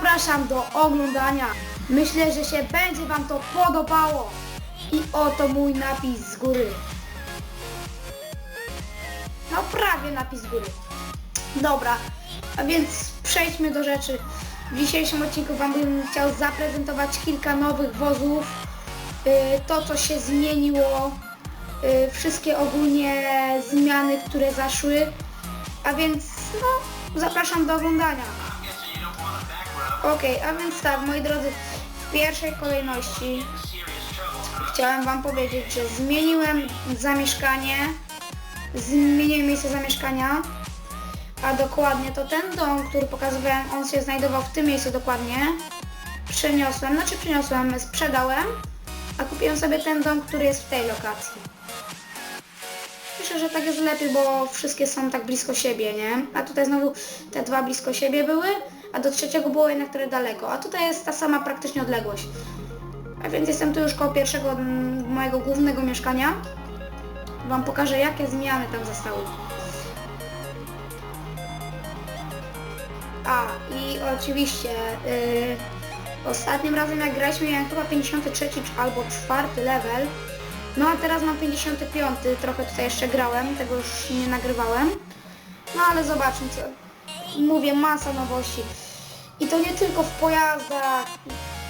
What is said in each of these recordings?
zapraszam do oglądania. Myślę, że się będzie Wam to podobało. I oto mój napis z góry. No prawie napis z góry. Dobra, a więc przejdźmy do rzeczy. W dzisiejszym odcinku Wam bym chciał zaprezentować kilka nowych wozów. Yy, To, co się zmieniło. yy, Wszystkie ogólnie zmiany, które zaszły. A więc, no, zapraszam do oglądania. Okej, a więc tak, moi drodzy, w pierwszej kolejności chciałem Wam powiedzieć, że zmieniłem zamieszkanie, zmieniłem miejsce zamieszkania, a dokładnie to ten dom, który pokazywałem, on się znajdował w tym miejscu dokładnie. Przeniosłem, znaczy przeniosłem, sprzedałem, a kupiłem sobie ten dom, który jest w tej lokacji. Myślę, że tak jest lepiej, bo wszystkie są tak blisko siebie, nie? A tutaj znowu te dwa blisko siebie były, a do trzeciego było jednak trochę daleko. A tutaj jest ta sama praktycznie odległość. A więc jestem tu już koło pierwszego mm, mojego głównego mieszkania. Wam pokażę jakie zmiany tam zostały. A i oczywiście yy, ostatnim razem jak graliśmy miałem chyba 53 czy albo 4 level. No a teraz mam 55, trochę tutaj jeszcze grałem, tego już nie nagrywałem. No ale zobaczmy co. Mówię, masa nowości. I to nie tylko w pojazdach,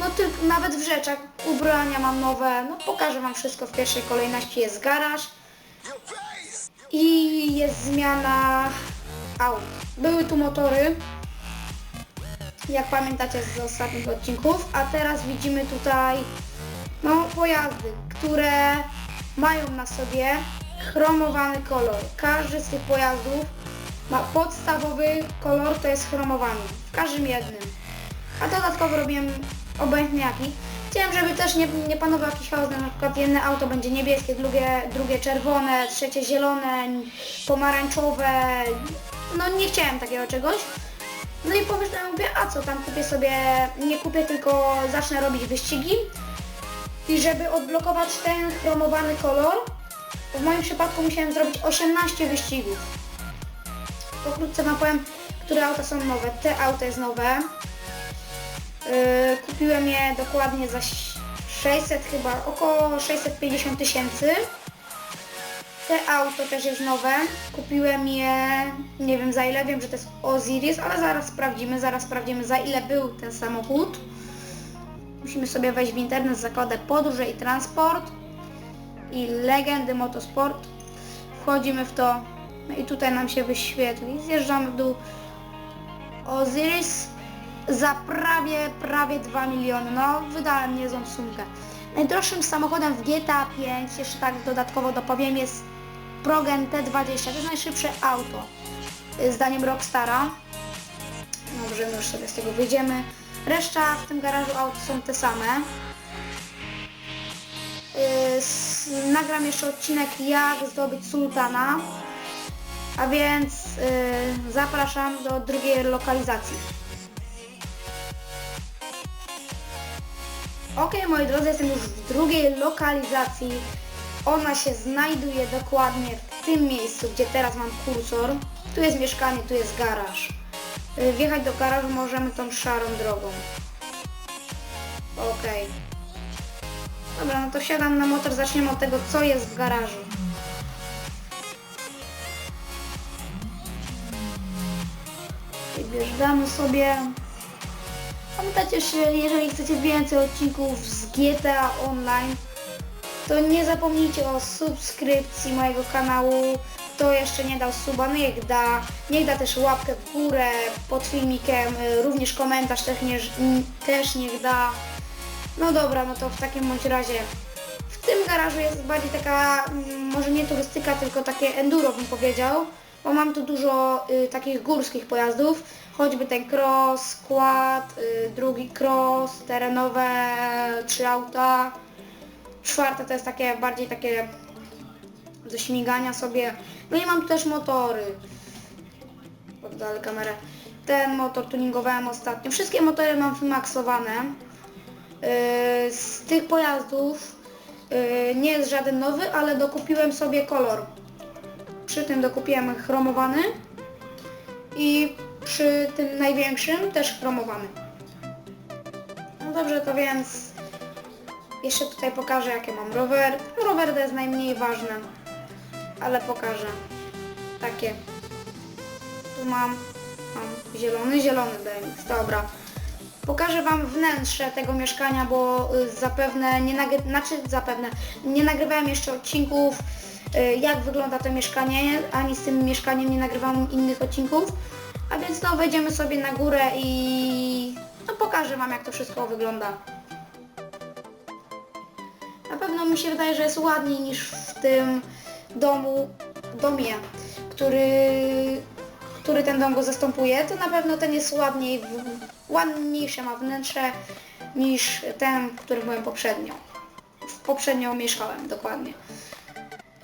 no tylko nawet w rzeczach. Ubrania mam nowe, no pokażę wam wszystko w pierwszej kolejności. Jest garaż i jest zmiana aut. Były tu motory, jak pamiętacie z ostatnich odcinków, a teraz widzimy tutaj no, pojazdy, które mają na sobie chromowany kolor. Każdy z tych pojazdów ma podstawowy kolor, to jest chromowany. W każdym jednym. A dodatkowo robiłem obojętnie jaki. Chciałem, żeby też nie, nie panował jakiś chaos, na przykład jedno auto będzie niebieskie, drugie, drugie czerwone, trzecie zielone, pomarańczowe. No nie chciałem takiego czegoś. No i pomyślałem, mówię, a co tam kupię sobie, nie kupię, tylko zacznę robić wyścigi. I żeby odblokować ten chromowany kolor, w moim przypadku musiałem zrobić 18 wyścigów. Pokrótce wam powiem, które auta są nowe. Te auto jest nowe. Yy, kupiłem je dokładnie za 600 chyba, około 650 tysięcy. Te auto też jest nowe. Kupiłem je, nie wiem za ile, wiem, że to jest Osiris, ale zaraz sprawdzimy, zaraz sprawdzimy za ile był ten samochód. Musimy sobie wejść w internet, zakładę podróże i transport i legendy motosport. Wchodzimy w to no i tutaj nam się wyświetli. Zjeżdżamy w dół. Osiris za prawie, prawie 2 miliony. No, wydałem niezłą sumkę. Najdroższym samochodem w GTA 5, jeszcze tak dodatkowo dopowiem, jest Progen T20. To jest najszybsze auto. y, Zdaniem Rockstara. Dobrze, my już sobie z tego wyjdziemy. Reszta w tym garażu aut są te same. Yy, nagram jeszcze odcinek jak zdobyć sultana. A więc yy, zapraszam do drugiej lokalizacji. Ok, moi drodzy, jestem już w drugiej lokalizacji. Ona się znajduje dokładnie w tym miejscu, gdzie teraz mam kursor. Tu jest mieszkanie, tu jest garaż. Y, Wjechać do garażu możemy tą szarą drogą. Okej. Dobra, no to wsiadam na motor, zaczniemy od tego, co jest w garażu. I wjeżdżamy sobie. Pamiętajcie, że jeżeli chcecie więcej odcinków z GTA Online, to nie zapomnijcie o subskrypcji mojego kanału. Kto jeszcze nie dał suba, niech da. Niech da też łapkę w górę pod filmikiem, również komentarz też, nie, też niech da. No dobra, no to w takim bądź razie w tym garażu jest bardziej taka, mm, może nie turystyka, tylko takie enduro bym powiedział, bo mam tu dużo y, takich górskich pojazdów, choćby ten cross, quad, y, drugi cross, terenowe, trzy auta, czwarte to jest takie bardziej takie do śmigania sobie, no i mam też motory, oddalę kamerę, ten motor tuningowałem ostatnio, wszystkie motory mam wymaksowane, Yy, z tych pojazdów yy, nie jest żaden nowy, ale dokupiłem sobie kolor. przy tym dokupiłem chromowany i przy tym największym też chromowany. No dobrze, to więc jeszcze tutaj pokażę jakie mam rower. Rower to jest najmniej ważne, ale pokażę. Takie. Tu mam, mam zielony, zielony BMX, dobra. Pokażę Wam wnętrze tego mieszkania, bo y, zapewne nie nagry... znaczy zapewne nie nagrywałem jeszcze odcinków y, jak wygląda to mieszkanie, ani z tym mieszkaniem nie nagrywam innych odcinków. A więc no wejdziemy sobie na górę i no pokażę Wam jak to wszystko wygląda. Na pewno mi się wydaje, że jest ładniej niż w tym domu, domie, który, który ten dom go zastępuje. To na pewno ten jest ładniej, ładniejsze ma wnętrze niż ten, w którym byłem poprzednio. Poprzednio mieszkałem, dokładnie.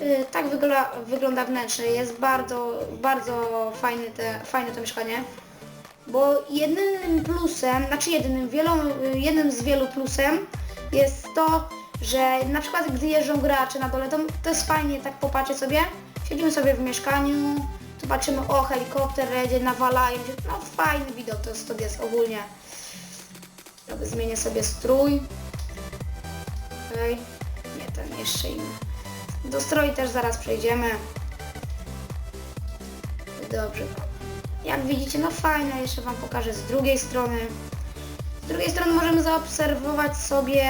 Y, Tak wygląda, wygląda wnętrze. Jest bardzo, bardzo fajny te, fajne to mieszkanie. Bo jedynym plusem, znaczy jedynym, wielą, y, jednym z wielu plusem jest to, że na przykład gdy jeżdżą gracze na dole, to, to jest fajnie tak popatrzeć sobie. Siedzimy sobie w mieszkaniu, zobaczymy, o helikopter jedzie, nawalają się. No fajny widok to, jest- jest ogólnie. Zmienię sobie strój. Okej. Nie, ten jeszcze inny. Do stroi też zaraz przejdziemy. Dobrze. Jak widzicie, no fajne, jeszcze Wam pokażę z drugiej strony. Z drugiej strony możemy zaobserwować sobie,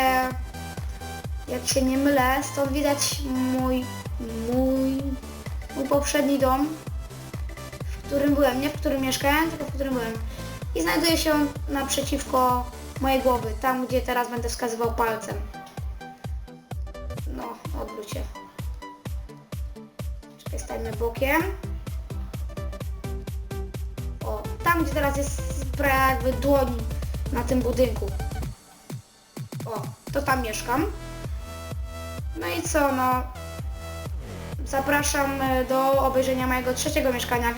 jak się nie mylę, stąd widać mój, mój, mój poprzedni dom, w którym byłem, nie w którym mieszkałem, tylko w którym byłem. I znajduje się on naprzeciwko mojej głowy, tam gdzie teraz będę wskazywał palcem. No, odwróć się. Czekaj, stańmy bokiem. O, tam gdzie teraz jest jakby dłoń na tym budynku. O, to tam mieszkam. No i co, no... Zapraszam e, do obejrzenia mojego trzeciego mieszkania.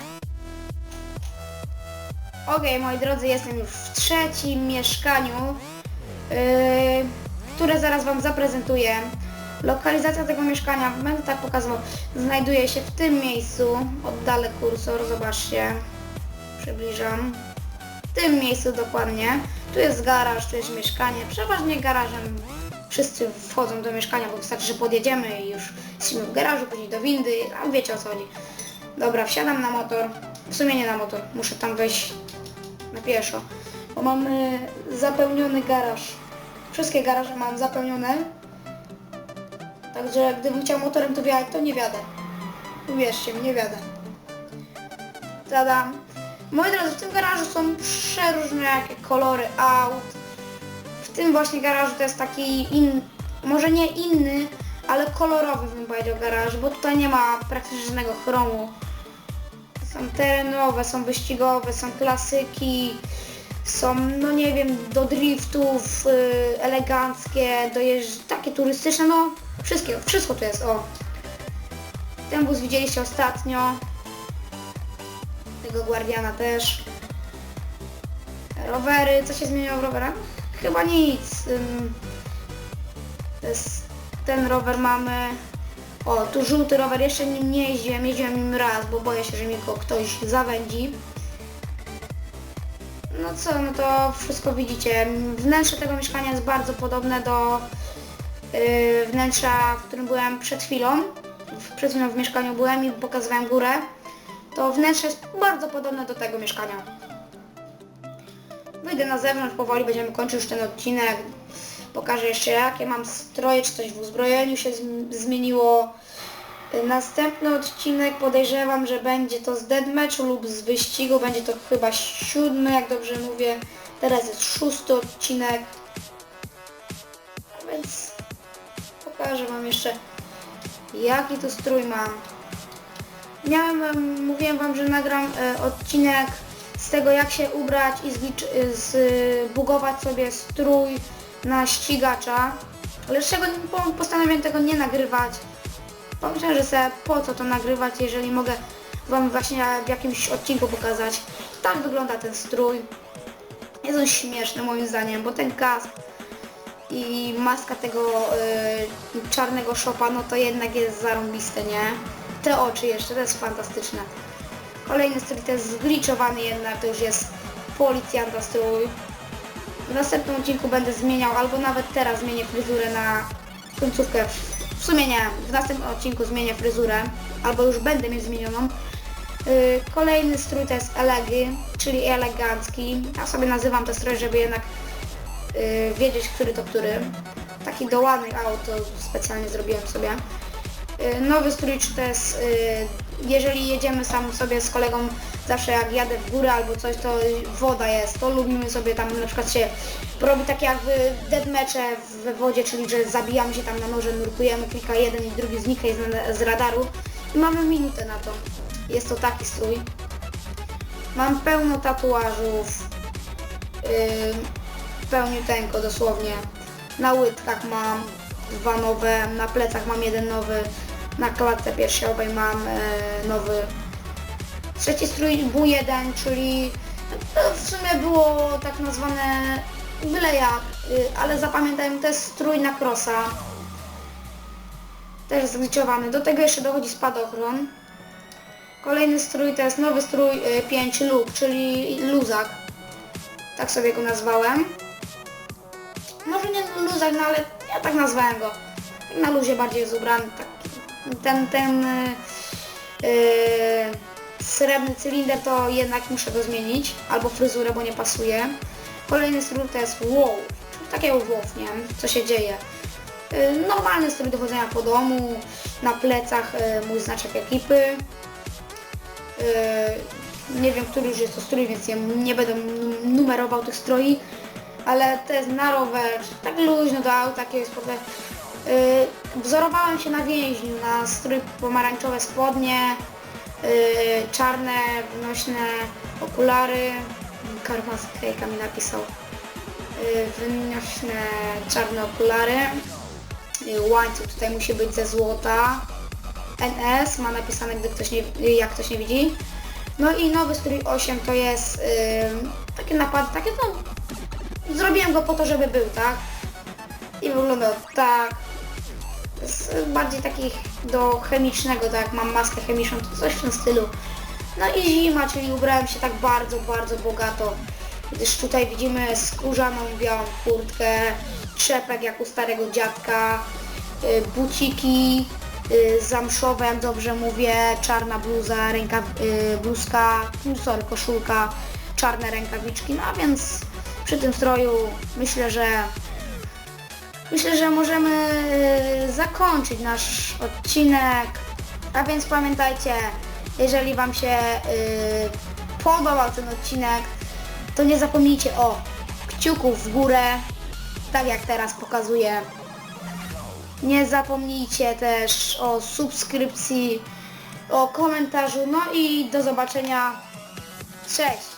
Okej, moi drodzy, jestem już w trzecim mieszkaniu, yy, które zaraz Wam zaprezentuję. Lokalizacja tego mieszkania, będę tak pokazywał, znajduje się w tym miejscu. Oddalę kursor, zobaczcie. Przybliżam. W tym miejscu dokładnie. Tu jest garaż, tu jest mieszkanie. Przeważnie garażem wszyscy wchodzą do mieszkania, bo wystarczy, że podjedziemy i już jesteśmy w garażu, później do windy, a wiecie o co chodzi. Dobra, wsiadam na motor. W sumie nie na motor, muszę tam wejść na pieszo, bo mam y, zapełniony garaż. Wszystkie garaże mam zapełnione. Także gdybym chciał motorem to wjechać, to nie wiadę. Uwierzcie mi, nie wiadę. Tada. Moi drodzy, w tym garażu są przeróżne jakie kolory aut. W tym właśnie garażu to jest taki in, może nie inny, ale kolorowy bym powiedział garaż, bo tutaj nie ma praktycznie żadnego chromu. Są terenowe, są wyścigowe, są klasyki, są, no nie wiem, do driftów, y, eleganckie, do jeżdż... takie turystyczne, no wszystkiego, wszystko tu jest, o. Ten bus widzieliście ostatnio. Tego Guardiana też. Rowery, co się zmieniło w rowerach? Chyba nic. Ten rower mamy... O, tu żółty rower, jeszcze nim nie jeździłem, jeździłem nim raz, bo boję się, że mi go ktoś zawędzi. No co, no to wszystko widzicie. Wnętrze tego mieszkania jest bardzo podobne do wnętrza, w którym byłem przed chwilą. Przed chwilą w mieszkaniu byłem i pokazywałem górę. To wnętrze jest bardzo podobne do tego mieszkania. Wyjdę na zewnątrz, powoli będziemy kończyć już ten odcinek. Pokażę jeszcze jakie mam stroje, czy coś w uzbrojeniu się zm- zmieniło. Y, Następny odcinek podejrzewam, że będzie to z deathmatchu lub z wyścigu. Będzie to chyba siódmy, jak dobrze mówię. Teraz jest szósty odcinek. Pokażę wam jeszcze jaki to strój mam. Miałem, em, mówiłem wam, że nagram e, odcinek z tego jak się ubrać i e, zbugować sobie strój na ścigacza. Ale czego po- postanowiłem tego nie nagrywać. Pomyślałem, że sobie po co to nagrywać, jeżeli mogę wam właśnie w jakimś odcinku pokazać. Tak wygląda ten strój. Jest on śmieszny moim zdaniem, bo ten kask i maska tego y, czarnego szopa, no to jednak jest zarąbiste, nie? te oczy jeszcze, to jest fantastyczne. Kolejny strój to jest zgliczowany jednak, to już jest policjanta strój. W następnym odcinku będę zmieniał, albo nawet teraz zmienię fryzurę na końcówkę. W sumie nie, w następnym odcinku zmienię fryzurę, albo już będę mieć zmienioną. Yy, Kolejny strój to jest elegi, czyli elegancki. Ja sobie nazywam te stroje, żeby jednak yy, wiedzieć, który to który. Taki dołany auto specjalnie zrobiłem sobie. Yy, Nowy strój czy to jest, yy, jeżeli jedziemy sam sobie z kolegą, zawsze jak jadę w górę albo coś, to woda jest, to lubimy sobie tam na przykład się robi takie jakby deadmecze we wodzie, czyli że zabijamy się tam na noże, nurkujemy, klika jeden i drugi znika z, z radaru i mamy minutę na to. Jest to taki strój. Mam pełno tatuażów, yy, pełniuteńko dosłownie. Na łydkach mam dwa nowe, na plecach mam jeden nowy, na klatce piersiowej mam e, nowy. Trzeci strój był jeden, czyli to w sumie było tak nazwane byle jak, y, ale zapamiętałem, to jest strój na krosa. Też zgliczowany. Do tego jeszcze dochodzi spadochron. Kolejny strój to jest nowy strój y, 5 luk, czyli luzak. Tak sobie go nazwałem. Może nie luzak, no ale ja tak nazwałem go. Na luzie bardziej jest ubrany. Tak, ten, ten y, y, srebrny cylinder to jednak muszę go zmienić. Albo fryzurę, bo nie pasuje. Kolejny strój to jest wow. Takie wow, nie wiem, co się dzieje. Y, Normalny strój do chodzenia po domu, na plecach y, mój znaczek ekipy. Y, Nie wiem, który już jest to strój, więc nie, nie będę num- numerował tych stroi, ale to jest na rower, tak luźno do auta, takie jest potem. Y, Wzorowałem się na więźniu, na strój pomarańczowe spodnie, y, czarne, wynośne okulary, Karmas Kejka mi napisał, y, wynośne czarne okulary, y, łańcuch tutaj musi być ze złota, NS ma napisane, gdy ktoś nie, jak ktoś nie widzi. No i nowy strój 8 to jest yy, takie napad, takie no, zrobiłem go po to, żeby był, tak? I wyglądał tak. Y, bardziej takich do chemicznego, tak jak mam maskę chemiczną, to coś w tym stylu. No i zima, czyli ubrałem się tak bardzo, bardzo bogato. Gdyż tutaj widzimy skórzaną białą kurtkę, trzepek jak u starego dziadka, y, buciki, y, zamszowe, jak dobrze mówię, czarna bluza, rękaw, y, bluzka, sorry, koszulka, czarne rękawiczki, no a więc przy tym stroju myślę, że myślę, że możemy y, zakończyć nasz odcinek, a więc pamiętajcie, jeżeli Wam się y, podobał ten odcinek, to nie zapomnijcie o kciuku w górę, tak jak teraz pokazuję. Nie zapomnijcie też o subskrypcji, o komentarzu, no i do zobaczenia. Cześć!